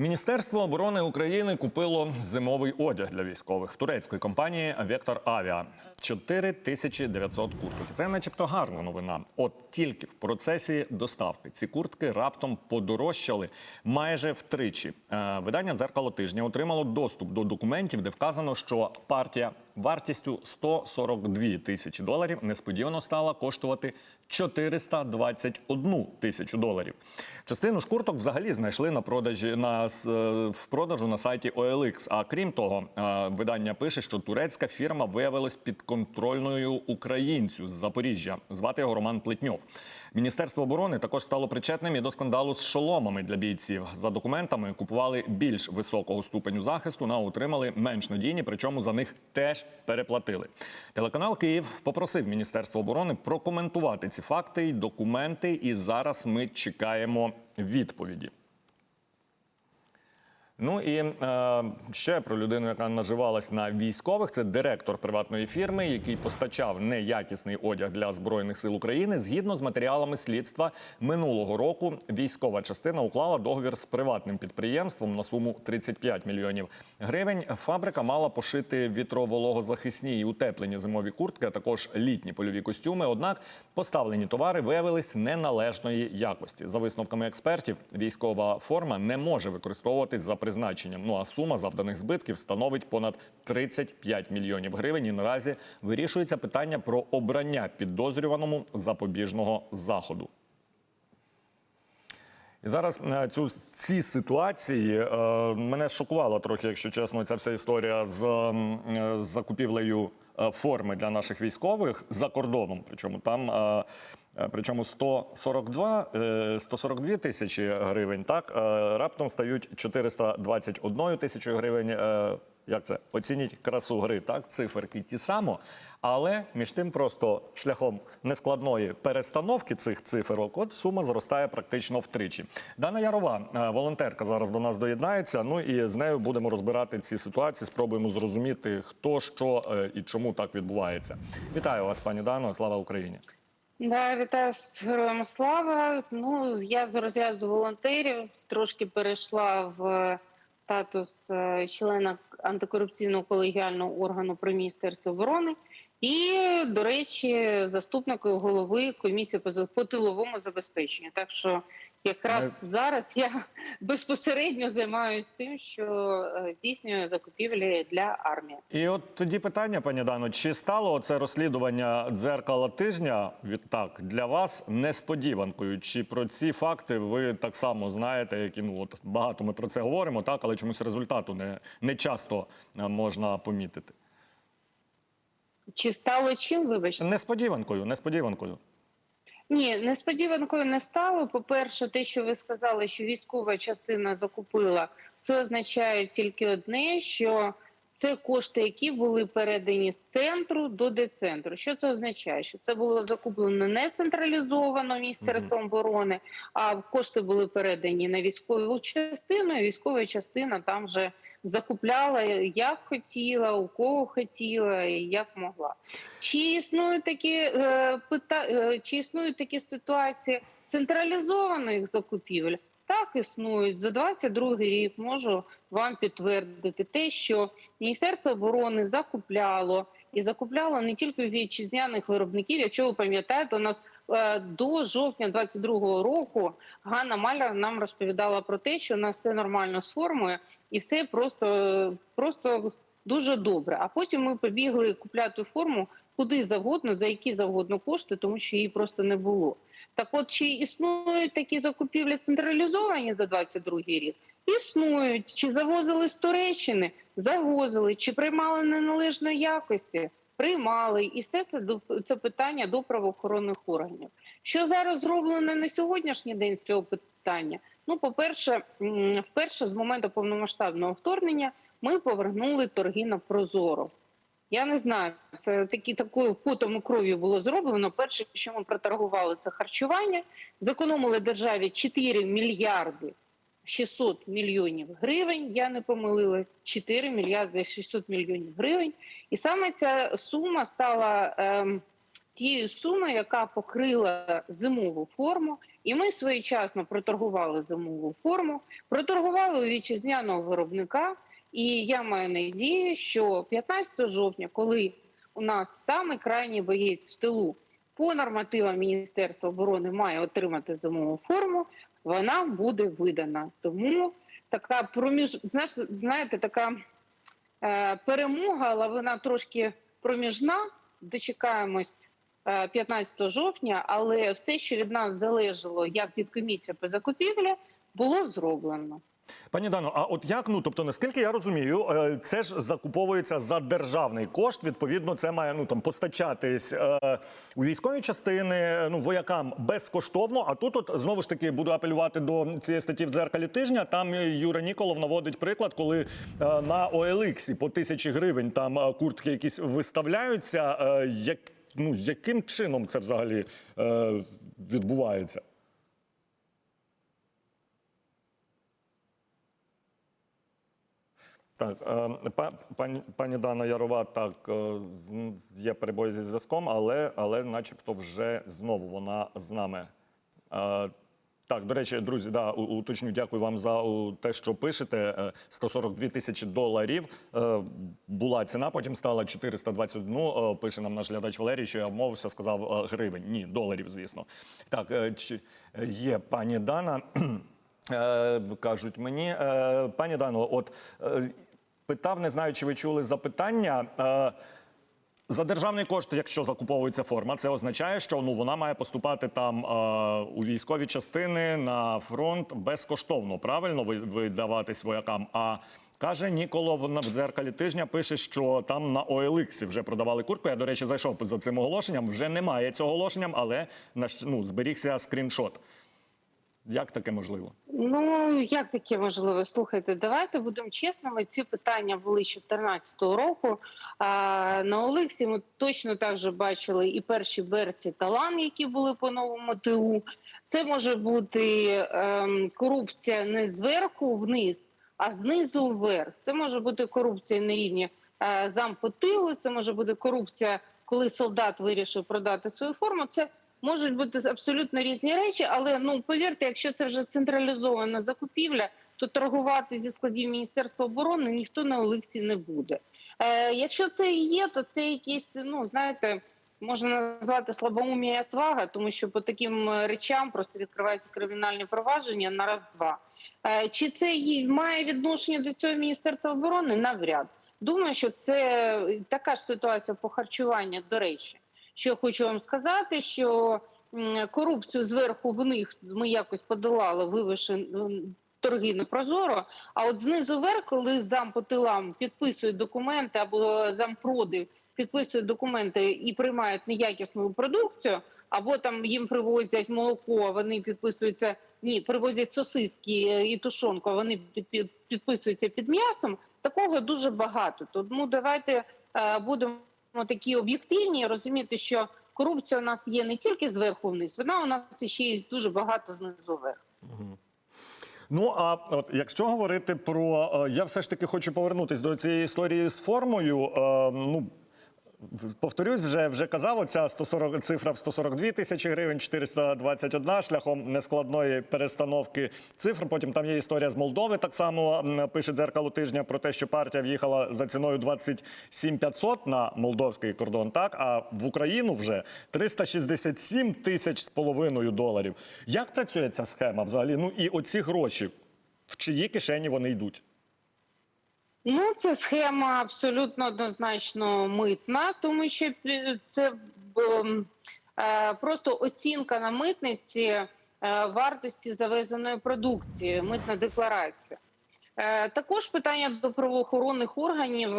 Міністерство оборони України купило зимовий одяг для військових в турецької компанії Вектор Авіа 4900 курток. Це, начебто, гарна новина. От тільки в процесі доставки ці куртки раптом подорожчали майже втричі. Е, Видання дзеркало тижня отримало доступ до документів, де вказано, що партія вартістю 142 тисячі доларів несподівано стала коштувати 421 тисячу доларів. Частину ж курток взагалі знайшли на продажі на е, в продажу на сайті OLX. А крім того, е, видання пише, що турецька фірма виявилась підконтрольною українцю з Запоріжжя. Звати його Роман Плетньов. Міністерство оборони також стало причетним і до скандалу з шоломами для бійців. За документами купували більш високого ступеню захисту, на отримали менш надійні, причому за них теж переплатили. Телеканал Київ попросив Міністерство оборони прокоментувати ці факти й документи. І зараз ми чекаємо відповіді. Ну і е, ще про людину, яка наживалась на військових. Це директор приватної фірми, який постачав неякісний одяг для збройних сил України. Згідно з матеріалами слідства минулого року, військова частина уклала договір з приватним підприємством на суму 35 мільйонів гривень. Фабрика мала пошити вітровологозахисні і утеплені зимові куртки, а також літні польові костюми. Однак поставлені товари виявились неналежної якості. За висновками експертів, військова форма не може використовуватись за призначенням. Ну а сума завданих збитків становить понад 35 мільйонів гривень. І наразі вирішується питання про обрання підозрюваному запобіжного заходу. І зараз е, цю ці ситуації е, мене шокувала трохи, якщо чесно, ця вся історія з, е, з закупівлею форми для наших військових за кордоном. Причому там причому 142, е, 142 тисячі гривень, так е, раптом стають 421 тисячою гривень. е, Як це оцініть красу гри? Так, циферки ті само, але між тим, просто шляхом нескладної перестановки цих циферок, от сума зростає практично втричі. Дана Ярова, е, волонтерка, зараз до нас доєднається. Ну і з нею будемо розбирати ці ситуації. Спробуємо зрозуміти, хто що е, і чому так відбувається. Вітаю вас, пані Дано. Слава Україні. Да, вітаю з героям слава. Ну я з розряду волонтерів трошки перейшла в статус е, члена антикорупційного колегіального органу при міністерстві оборони. І, до речі, заступник голови комісії по тиловому забезпеченню. Так що якраз Ми- зараз я безпосередньо займаюся тим, що е, здійснюю закупівлі для армії. І от тоді питання, пані Дано, чи стало це розслідування дзеркала тижня відтак для вас несподіванкою? Чи про ці факти ви так само знаєте, які ну от багато ми про це говоримо, так але чомусь результату не, не часто е, можна помітити? Чи стало чим, вибачте? Несподіванкою, несподіванкою. Ні, несподіванкою не стало. По-перше, те, що ви сказали, що військова частина закупила, це означає тільки одне, що це кошти, які були передані з центру до децентру. Що це означає? Що це було закуплено не централізовано Міністерством оборони, а кошти були передані на військову частину, і військова частина там вже закупляла як хотіла, у кого хотіла і як могла. Чи існують такі е, пита... е, чи існують такі ситуації централізованих закупівель? Так існують за 22 рік. Можу вам підтвердити те, що Міністерство оборони закупляло і закупляла не тільки вітчизняних виробників. Якщо ви пам'ятаєте, у нас е, до жовтня 22 року Ганна Маляр нам розповідала про те, що у нас все нормально з формою, і все просто, просто дуже добре. А потім ми побігли купляти форму куди завгодно, за які завгодно кошти, тому що її просто не було. Так, от чи існують такі закупівлі централізовані за 22 рік? Існують. Чи завозили з Туреччини? Завозили. Чи приймали неналежної якості? Приймали. І все це це питання до правоохоронних органів. Що зараз зроблено на сьогоднішній день з цього питання? Ну, по-перше, вперше з моменту повномасштабного вторгнення ми повернули торги на Прозоро. Я не знаю, це такі такою потом і кров'ю було зроблено. Перше, що ми проторгували, це харчування. Зекономили державі 4 мільярди 600 мільйонів гривень. Я не помилилась. 4 мільярди 600 мільйонів гривень. І саме ця сума стала ем, тією сумою, яка покрила зимову форму, І ми своєчасно проторгували зимову форму, проторгували у вітчизняного виробника. І я маю надію, що 15 жовтня, коли у нас саме крайній боєць в тилу по нормативам Міністерства оборони має отримати зимову форму, вона буде видана. Тому така проміж, знаєте, така е, перемога, але вона трошки проміжна. Дочекаємось е, 15 жовтня, але все, що від нас залежало, як від комісії по закупівлі, було зроблено. Пані Дано, а от як ну тобто, наскільки я розумію, е, це ж закуповується за державний кошт. Відповідно, це має ну там постачатись е, у військові частини, ну воякам безкоштовно. А тут, от знову ж таки, буду апелювати до цієї статті в дзеркалі тижня. Там Юра Ніколов наводить приклад, коли е, на OLX по тисячі гривень там е, куртки якісь виставляються. Е, як ну яким чином це взагалі е, відбувається? Так, е, пані, Дана Ярова, так е, є перебої зі зв'язком, але, але начебто вже знову вона з нами. Е, Так, до речі, друзі, да, уточню, дякую вам за те, що пишете. Е, 142 тисячі доларів була ціна, потім стала 421. Е, Пише нам наш глядач Валерій, що я вмовився, сказав гривень. Ні, доларів, звісно. Так, є пані Дана. Кажуть мені, пані Дано, от питав, не знаю, чи ви чули запитання. Е, за державний кошт, якщо закуповується форма, це означає, що ну вона має поступати там е, у військові частини на фронт безкоштовно, правильно видаватись воякам. А каже Ніколов на в дзеркалі тижня, пише, що там на OLX вже продавали куртку. Я, до речі, зайшов за цим оголошенням. Вже немає цього оголошення, але ну, зберігся скріншот. Як таке можливо? Ну як таке можливо? Слухайте, давайте будемо чесними. Ці питання були з 2014 року. А, на Олексі ми точно так же бачили і перші берці талан, які були по новому ТУ. Це може бути ем, корупція не зверху вниз, а знизу вверх. Це може бути корупція на рівні е, зампотилу, це може бути корупція, коли солдат вирішив продати свою форму. Це можуть бути абсолютно різні речі, але ну повірте, якщо це вже централізована закупівля, то торгувати зі складів Міністерства оборони ніхто на Олексі не буде. Е, якщо це і є, то це якісь, ну знаєте, можна назвати слабоумія і отвага, тому що по таким е, речам просто відкриваються кримінальні провадження на раз-два. Е, чи це має відношення до цього Міністерства оборони? Навряд. Думаю, що це така ж ситуація по харчуванню, до речі. Що я хочу вам сказати, що корупцію зверху вниз ми якось подолали, вививши торги на прозоро. А от знизу вверх, коли зам по тилам підписують документи або зампроди підписують документи і приймають неякісну продукцію, або там їм привозять молоко, а вони підписуються. Ні, привозять сосиски і тушонку, а вони під, під, підписуються під м'ясом. Такого дуже багато. Тому давайте е, будемо такі об'єктивні, розуміти, що корупція у нас є не тільки зверху вниз, вона у нас ще є дуже багато знизу вверх. Ну а от якщо говорити про е, я все ж таки хочу повернутись до цієї історії з формою. Е, ну повторюсь, вже вже казав, оця 140, цифра в 142 тисячі гривень, 421 шляхом нескладної перестановки цифр. Потім там є історія з Молдови. Так само пише дзеркало тижня про те, що партія в'їхала за ціною 27 500 на молдовський кордон. Так а в Україну вже 367 тисяч з половиною доларів. Як працює ця схема взагалі? Ну і оці гроші, в чиї кишені вони йдуть? Ну, це схема абсолютно однозначно митна, тому що це ем, е, просто оцінка на митниці е, вартості завезеної продукції, митна декларація. Е, Також питання до правоохоронних органів,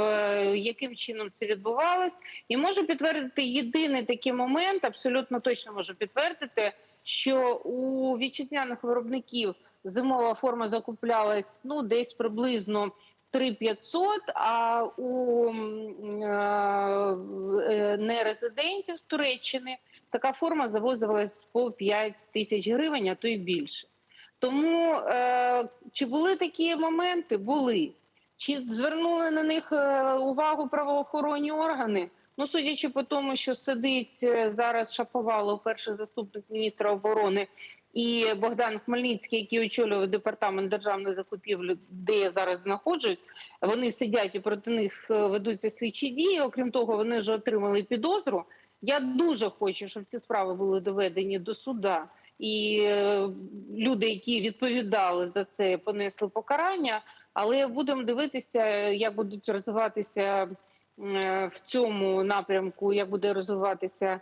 яким чином це відбувалось, і можу підтвердити єдиний такий момент, абсолютно точно можу підтвердити, що у вітчизняних виробників зимова форма закуплялась ну десь приблизно 3500, а у е, нерезидентів з Туреччини така форма завозилась по 5 тисяч гривень, а то й більше. Тому е, чи були такі моменти? Були. Чи звернули на них е, увагу правоохоронні органи? Ну, судячи по тому, що сидить е, зараз Шаповалов, перший заступник міністра оборони, і Богдан Хмельницький, який очолював департамент державних закупівель, де я зараз знаходжусь. Вони сидять і проти них е, ведуться слідчі дії. Окрім того, вони вже отримали підозру. Я дуже хочу, щоб ці справи були доведені до суда, і е, люди, які відповідали за це, понесли покарання. Але будемо дивитися, як будуть розвиватися е, в цьому напрямку, як буде розвиватися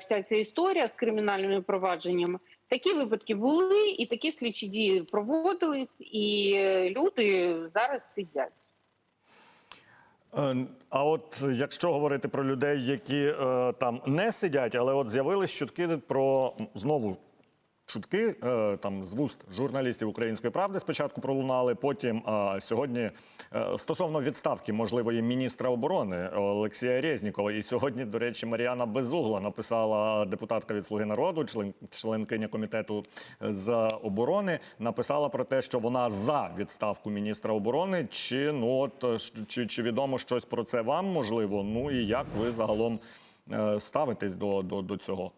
вся ця історія з кримінальними провадженнями. Такі випадки були, і такі слідчі дії проводились, і люди зараз сидять. Е, А от якщо говорити про людей, які е, там не сидять, але от з'явились чутки про знову чутки е, там з вуст журналістів Української правди спочатку пролунали. Потім е, сьогодні е, стосовно відставки можливої міністра оборони Олексія Резнікова. І сьогодні, до речі, Маріана Безугла написала депутатка від Слуги народу, член членкиня комітету з оборони, написала про те, що вона за відставку міністра оборони. Чи ну от чи, чи відомо щось про це вам можливо? Ну і як ви загалом ставитесь до, до, до цього?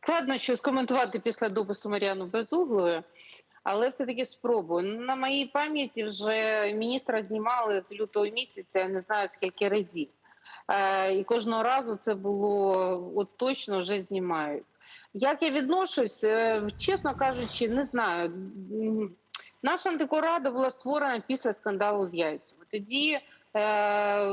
Складно щось коментувати після допису Мар'яни Безуглої, але все-таки спробую. На моїй пам'яті вже міністра знімали з лютого місяця, я не знаю скільки разів. Е, І кожного разу це було от точно вже знімають. Як я відношусь, Е, чесно кажучи, не знаю. Наша антикорада була створена після скандалу з яйцями. Тоді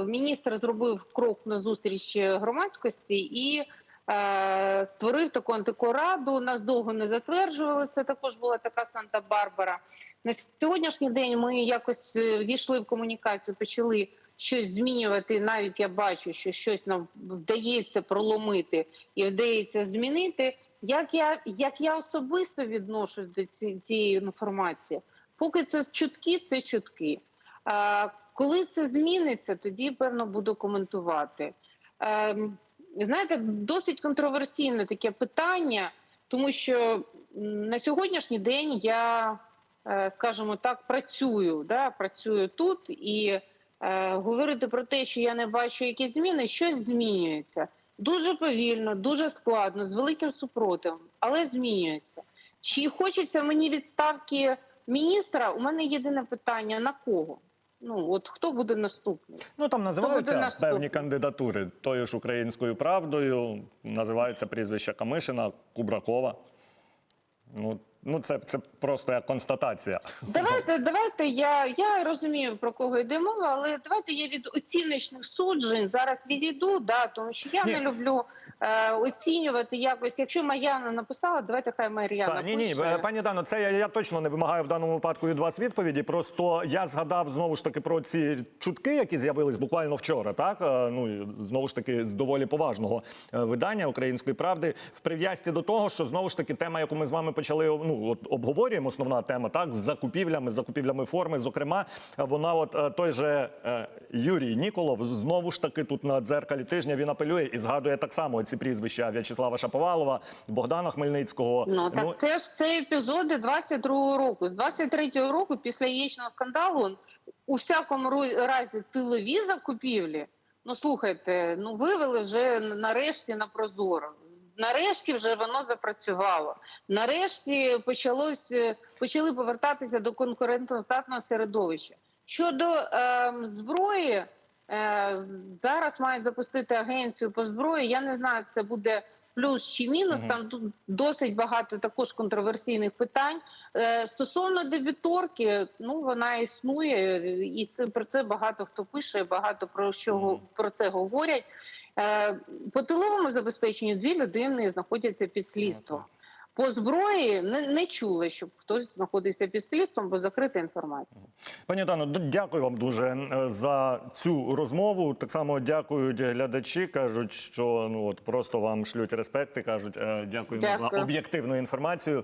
міністр зробив крок на зустріч громадськості і е, створив таку антикораду. Нас довго не затверджували. Це також була така Санта-Барбара. На сьогоднішній день ми якось е, війшли в комунікацію, почали щось змінювати. Навіть я бачу, що щось нам вдається проломити і вдається змінити. Як я, як я особисто відношусь до цієї інформації, поки це чутки, це чутки. Коли це зміниться, тоді певно буду коментувати. Ем, знаєте, досить контроверсійне таке питання, тому що на сьогоднішній день я, е, скажімо так, працюю, да, працюю тут і е, говорити про те, що я не бачу які зміни, щось змінюється. Дуже повільно, дуже складно, з великим супротивом, але змінюється. Чи хочеться мені відставки міністра? У мене єдине питання: на кого? Ну от хто буде наступний? Ну там називаються певні кандидатури тою ж українською правдою. Називаються прізвища Камишина, Кубракова. Ну, ну це, це просто як констатація. Давайте, давайте я, я розумію про кого йде мова, але давайте я від оціночних суджень зараз відійду, да, тому що я Ні. не люблю е, оцінювати якось. Якщо Мар'яна написала, давайте хай Мар'яна Та, ні, ні, пише. е, пані Дано, це я, я точно не вимагаю в даному випадку від вас відповіді. Просто я згадав знову ж таки про ці чутки, які з'явились буквально вчора. Так Е, ну і знову ж таки з доволі поважного е, видання Української правди в прив'язці до того, що знову ж таки тема, яку ми з вами почали ну от обговорюємо, основна тема, так з закупівлями, з закупівлями форми. Зокрема, вона, от е, той же е, Юрій Ніколов, знову ж таки тут на дзеркалі тижня він апелює і згадує так само ці прізвища В'ячеслава Шаповалова, Богдана Хмельницького. Ну так це ж це епізоди 22-го року. З 23-го року, після яєчного скандалу, у всякому разі тилові закупівлі. Ну слухайте, ну вивели вже нарешті на прозоро. Нарешті вже воно запрацювало. Нарешті почалось е, почали повертатися до конкурентоздатного середовища. Щодо е, зброї, зараз мають запустити агенцію по зброї. Я не знаю, це буде плюс чи мінус. Мгм. Там тут досить багато також контроверсійних питань. Е, стосовно дебіторки, ну вона існує, і це про це багато хто пише, багато про що Мгм. про це говорять. Е, по тиловому забезпеченню дві людини знаходяться під слідством. По зброї не, не чули, щоб хтось знаходився під слідством, бо закрита інформація. Пані Дано, дякую вам дуже е, за цю розмову. Так само дякують глядачі. кажуть, що ну от просто вам шлють респекти. кажуть, дякуємо дякую. за об'єктивну інформацію.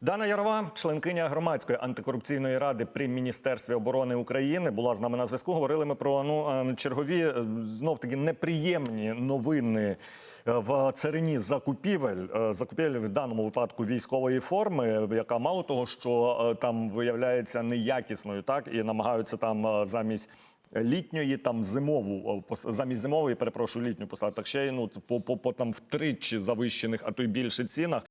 Дана Ярова, членкиня громадської антикорупційної ради при міністерстві оборони України, була з нами на зв'язку. Говорили ми про ну е, чергові е, знов таки неприємні новини е, в царині закупівель. Закупівель в даному випадку військової форми, яка мало того, що там виявляється неякісною, так і намагаються там замість. літньої там зимову замість зимової, перепрошую, літню посадку, так ще й ну по, по, по там втричі завищених, а то й більше цінах.